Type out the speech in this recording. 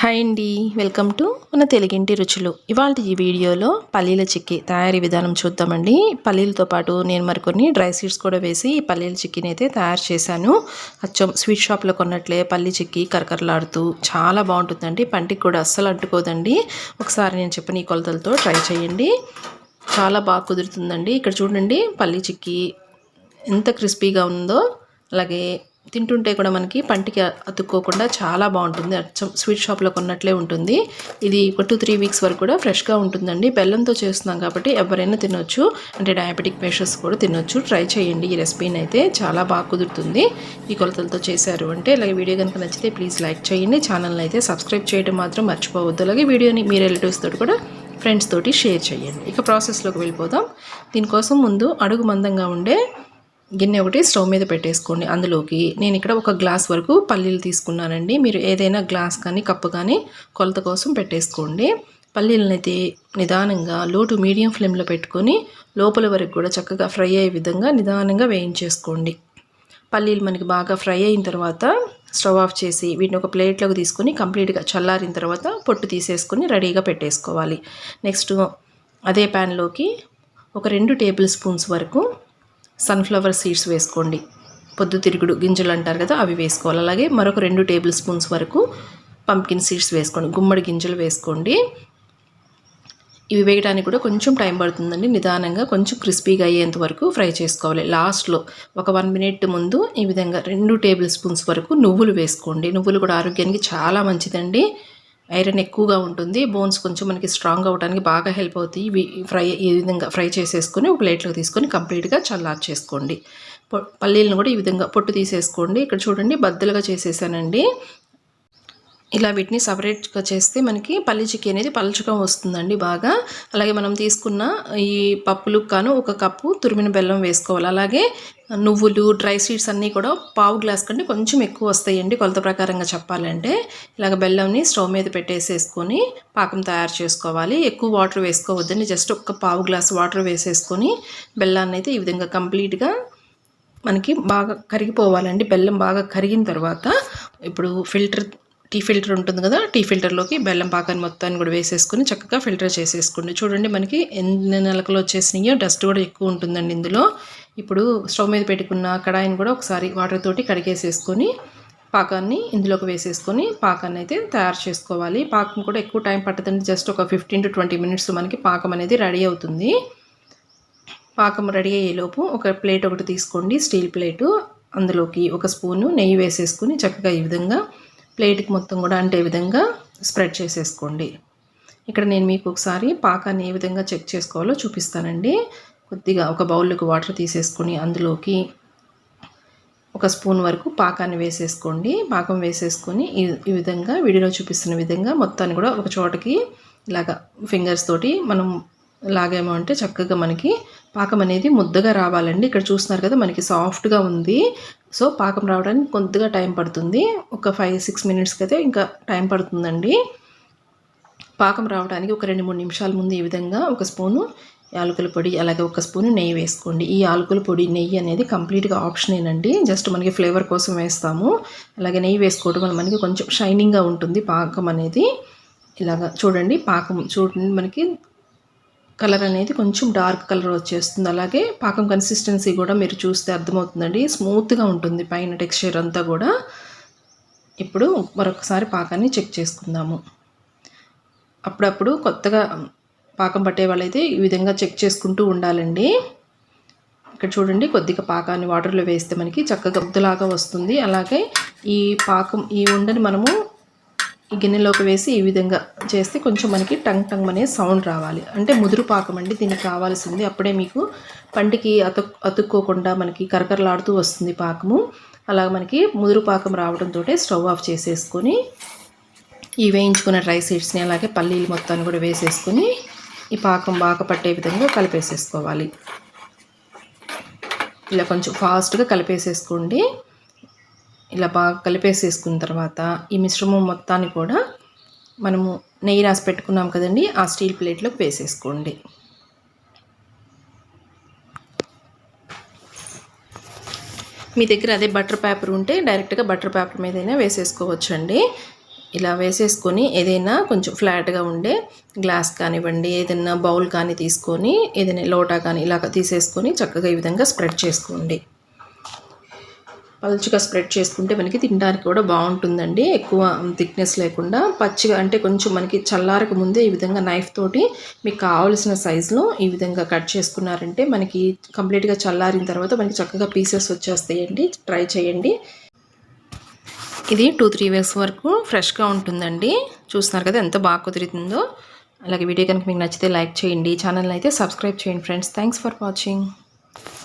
Hi అండి welcome to మన తెలుగింటి రుచులు. ఇవాళ ఈ వీడియోలో పల్లీల చిక్కీ తయారీ విధానం చూద్దామండి. పల్లీలతో పాటు నేను మరికొన్ని డ్రై సీడ్స్ కూడా వేసి ఈ పల్లీల చిక్కీని అయితే తయారు చేశాను. అచ్చం స్వీట్ షాప్లో కొన్నట్లే పల్లీ చిక్కీ కరకరలాడుతూ చాలా బాగుంటుందండి. పంటికి కూడా అస్సలు అంటుకోదండి. ఒకసారి నేను చెప్పిన ఈ కొలతలతో ట్రై చేయండి. చాలా బాగా కుదురుతుందండి. ఇక్కడ చూడండి పల్లీ చిక్కీ ఎంత క్రిస్పీగా ఉందో అలాగే తింటుంటే కూడా మనకి పంటికి అతుక్కోకుండా చాలా బాగుంటుంది. అచ్చం స్వీట్ షాప్లో కొన్నట్లే ఉంటుంది. ఇది ఒక టూ త్రీ వీక్స్ వరకు కూడా ఫ్రెష్గా ఉంటుందండి. బెల్లంతో చేస్తున్నాం కాబట్టి ఎవరైనా తినొచ్చు. అంటే డయాబెటిక్ పేషెంట్స్ కూడా తినొచ్చు. ట్రై చేయండి. ఈ రెసిపీని అయితే చాలా బాగా కుదురుతుంది. ఈ కొలతలతో చేశారు అంటే అలాగే వీడియో కనుక నచ్చితే ప్లీజ్ లైక్ చేయండి. ఛానల్ని అయితే సబ్స్క్రైబ్ చేయడం మాత్రం మర్చిపోవద్దు. అలాగే వీడియోని మీ రిలేటివ్స్ తోటి కూడా ఫ్రెండ్స్ తోటి షేర్ చేయండి. ఇక ప్రాసెస్లోకి వెళ్ళిపోదాం. దీనికోసం ముందు అడుగు మందంగా ఉండే గిన్నె ఒకటి స్టవ్ మీద పెట్టేసుకోండి. అందులోకి నేను ఇక్కడ ఒక గ్లాస్ వరకు పల్లీలు తీసుకున్నానండి. మీరు ఏదైనా గ్లాస్ కానీ కప్పు కానీ కొలత కోసం పెట్టేసుకోండి. పల్లీలనైతే నిదానంగా లో టు మీడియం ఫ్లేమ్లో పెట్టుకొని లోపల వరకు కూడా చక్కగా ఫ్రై అయ్యే విధంగా నిదానంగా వేయించేసుకోండి. పల్లీలు మనకి బాగా ఫ్రై అయిన తర్వాత స్టవ్ ఆఫ్ చేసి వీటిని ఒక ప్లేట్లోకి తీసుకొని కంప్లీట్గా చల్లారిన తర్వాత పొట్టు తీసేసుకొని రెడీగా పెట్టేసుకోవాలి. నెక్స్ట్ అదే ప్యాన్లోకి ఒక రెండు టేబుల్ స్పూన్స్ వరకు సన్ఫ్లవర్ సీడ్స్ వేసుకోండి. పొద్దుతిరుగుడు గింజలు అంటారు కదా అవి వేసుకోవాలి. అలాగే మరొక రెండు టేబుల్ స్పూన్స్ వరకు పంకిన్ సీడ్స్ వేసుకోండి. గుమ్మడి గింజలు వేసుకోండి. ఇవి వేయడానికి కూడా కొంచెం టైం పడుతుందండి. నిదానంగా కొంచెం క్రిస్పీగా అయ్యేంత వరకు ఫ్రై చేసుకోవాలి. లాస్ట్లో ఒక వన్ మినిట్ ముందు ఈ విధంగా రెండు టేబుల్ స్పూన్స్ వరకు నువ్వులు వేసుకోండి. నువ్వులు కూడా ఆరోగ్యానికి చాలా మంచిదండి. ఐరన్ ఎక్కువగా ఉంటుంది బోన్స్ కొంచెం మనకి స్ట్రాంగ్ అవ్వడానికి బాగా హెల్ప్ అవుతాయి. ఇవి ఫ్రై ఈ విధంగా ఫ్రై చేసేసుకొని ఒక ప్లేట్లో తీసుకొని కంప్లీట్గా చల్లార్చేసుకోండి. పల్లీలను కూడా ఈ విధంగా పొట్టు తీసేసుకోండి. ఇక్కడ చూడండి బద్దలుగా చేసేసానండి. ఇలా వీటిని సపరేట్గా చేస్తే మనకి పల్లి చిక్కీ అనేది పలచుకం వస్తుందండి బాగా. అలాగే మనం తీసుకున్న ఈ పప్పులు కాను ఒక కప్పు తురిమిన బెల్లం వేసుకోవాలి. అలాగే నువ్వులు డ్రై సీడ్స్ అన్నీ కూడా పావు గ్లాస్ కంటే కొంచెం ఎక్కువ వస్తాయండి కొలత ప్రకారంగా చెప్పాలంటే. ఇలాగ బెల్లంని స్టవ్ మీద పెట్టేసేసుకొని పాకం తయారు చేసుకోవాలి. ఎక్కువ వాటర్ వేసుకోవద్దండి. జస్ట్ ఒక పావు గ్లాస్ వాటర్ వేసేసుకొని బెల్లాన్ని అయితే ఈ విధంగా కంప్లీట్గా మనకి బాగా కరిగిపోవాలండి. బెల్లం బాగా కరిగిన తర్వాత ఇప్పుడు ఫిల్టర్ టీ ఫిల్టర్ ఉంటుంది కదా టీ ఫిల్టర్లోకి బెల్లం పాకాన్ని మొత్తాన్ని కూడా వేసేసుకొని చక్కగా ఫిల్టర్ చేసేసుకోండి. చూడండి మనకి ఎన్ని నెలకలు వచ్చేసినాయో డస్ట్ కూడా ఎక్కువ ఉంటుందండి ఇందులో. ఇప్పుడు స్టవ్ మీద పెట్టుకున్న కడాయిని కూడా ఒకసారి వాటర్ తోటి కడిగేసేసుకొని పాకాన్ని ఇందులోకి వేసేసుకొని పాకాన్ని అయితే తయారు చేసుకోవాలి. పాకం కూడా ఎక్కువ టైం పట్టదండి జస్ట్ ఒక ఫిఫ్టీన్ టు ట్వంటీ మినిట్స్ మనకి పాకం అనేది రెడీ అవుతుంది. పాకం రెడీ అయ్యేలోపు ఒక ప్లేట్ ఒకటి తీసుకోండి స్టీల్ ప్లేటు. అందులోకి ఒక స్పూను నెయ్యి వేసేసుకొని చక్కగా ఈ విధంగా ప్లేట్కి మొత్తం కూడా అంటే విధంగా స్ప్రెడ్ చేసేసుకోండి. ఇక్కడ నేను మీకు ఒకసారి పాకాన్ని ఏ విధంగా చెక్ చేసుకోవాలో చూపిస్తానండి. కొద్దిగా ఒక బౌల్లోకి వాటర్ తీసేసుకొని అందులోకి ఒక స్పూన్ వరకు పాకాన్ని వేసేసుకోండి. పాకం వేసేసుకొని ఈ విధంగా వీడియోలో చూపిస్తున్న విధంగా మొత్తాన్ని కూడా ఒక చోటకి ఇలాగా ఫింగర్స్ తోటి మనం లాగేమో అంటే చక్కగా మనకి పాకం అనేది ముద్దగా రావాలండి. ఇక్కడ చూస్తున్నారు కదా మనకి సాఫ్ట్గా ఉంది. సో పాకం రావడానికి కొద్దిగా టైం పడుతుంది. ఒక ఫైవ్ సిక్స్ మినిట్స్కి అయితే ఇంకా టైం పడుతుందండి. పాకం రావడానికి ఒక రెండు మూడు నిమిషాల ముందు ఈ విధంగా ఒక స్పూను యాలకుల పొడి అలాగే ఒక స్పూను నెయ్యి వేసుకోండి. ఈ యాలకుల పొడి నెయ్యి అనేది కంప్లీట్గా ఆప్షనేనండి. జస్ట్ మనకి ఫ్లేవర్ కోసం వేస్తాము. అలాగే నెయ్యి వేసుకోవడం వల్ల మనకి కొంచెం షైనింగ్గా ఉంటుంది పాకం అనేది. ఇలాగ చూడండి పాకం చూడండి మనకి కలర్ అనేది కొంచెం డార్క్ కలర్ వచ్చేస్తుంది. అలాగే పాకం కన్సిస్టెన్సీ కూడా మీరు చూస్తే అర్థమవుతుందండి. స్మూత్గా ఉంటుంది పైన టెక్స్చర్ అంతా కూడా. ఇప్పుడు మరొకసారి పాకాన్ని చెక్ చేసుకుందాము. అప్పుడప్పుడు కొత్తగా పాకం పట్టే వాళ్ళైతే ఈ విధంగా చెక్ చేసుకుంటూ ఉండాలండి. ఇక్కడ చూడండి కొద్దిగా పాకాన్ని వాటర్లో వేస్తే మనకి చక్కగా ముద్దలాగా వస్తుంది. అలాగే ఈ పాకం ఈ ఉండని మనము ఈ గిన్నెలోకి వేసి ఈ విధంగా చేస్తే కొంచెం మనకి టంగ్ టంగ్ అనే సౌండ్ రావాలి. అంటే ముదురు పాకం అండి దీనికి కావాల్సింది. అప్పుడే మీకు పంటికి అతుక్ అతుక్కోకుండా మనకి కరకరలాడుతూ వస్తుంది పాకము. అలా మనకి ముదురు పాకం రావడంతో స్టవ్ ఆఫ్ చేసేసుకొని ఈ వేయించుకున్న డ్రై సీడ్స్ని అలాగే పల్లీలు మొత్తాన్ని కూడా వేసేసుకొని ఈ పాకం బాగా పట్టే విధంగా కలిపేసేసుకోవాలి. ఇలా కొంచెం ఫాస్ట్గా కలిపేసేసుకోండి. ఇలా బాగా కలిపేసేసుకున్న తర్వాత ఈ మిశ్రమం మొత్తాన్ని కూడా మనము నెయ్యి రాసి పెట్టుకున్నాం కదండి ఆ స్టీల్ ప్లేట్లోకి వేసేసుకోండి. మీ దగ్గర అదే బటర్ పేపర్ ఉంటే డైరెక్ట్గా బటర్ పేపర్ మీదైనా వేసేసుకోవచ్చు అండి ఇలా వేసేసుకొని ఏదైనా కొంచెం ఫ్లాట్గా ఉండే గ్లాస్ కానివ్వండి ఏదైనా బౌల్ కానీ తీసుకొని ఏదైనా లోటా కానీ ఇలా తీసేసుకొని చక్కగా ఈ విధంగా స్ప్రెడ్ చేసుకోండి. పలుచగా స్ప్రెడ్ చేసుకుంటే మనకి తినడానికి కూడా బాగుంటుందండి. ఎక్కువ థిక్నెస్ లేకుండా పచ్చిగా అంటే కొంచెం మనకి చల్లారక ముందే ఈ విధంగా నైఫ్ తోటి మీకు కావాల్సిన సైజులో ఈ విధంగా కట్ చేసుకున్నారంటే మనకి కంప్లీట్గా చల్లారిన తర్వాత మనకి చక్కగా పీసెస్ వచ్చేస్తాయండి. ట్రై చేయండి. ఇది టూ త్రీ వీక్స్ వరకు ఫ్రెష్గా ఉంటుందండి. చూస్తున్నారు కదా ఎంత బాగా కుదురుతుందో అలాగే వీడియో కనుక మీకు నచ్చితే లైక్ చేయండి. ఛానల్ అయితే సబ్స్క్రైబ్ చేయండి ఫ్రెండ్స్. Thanks for watching.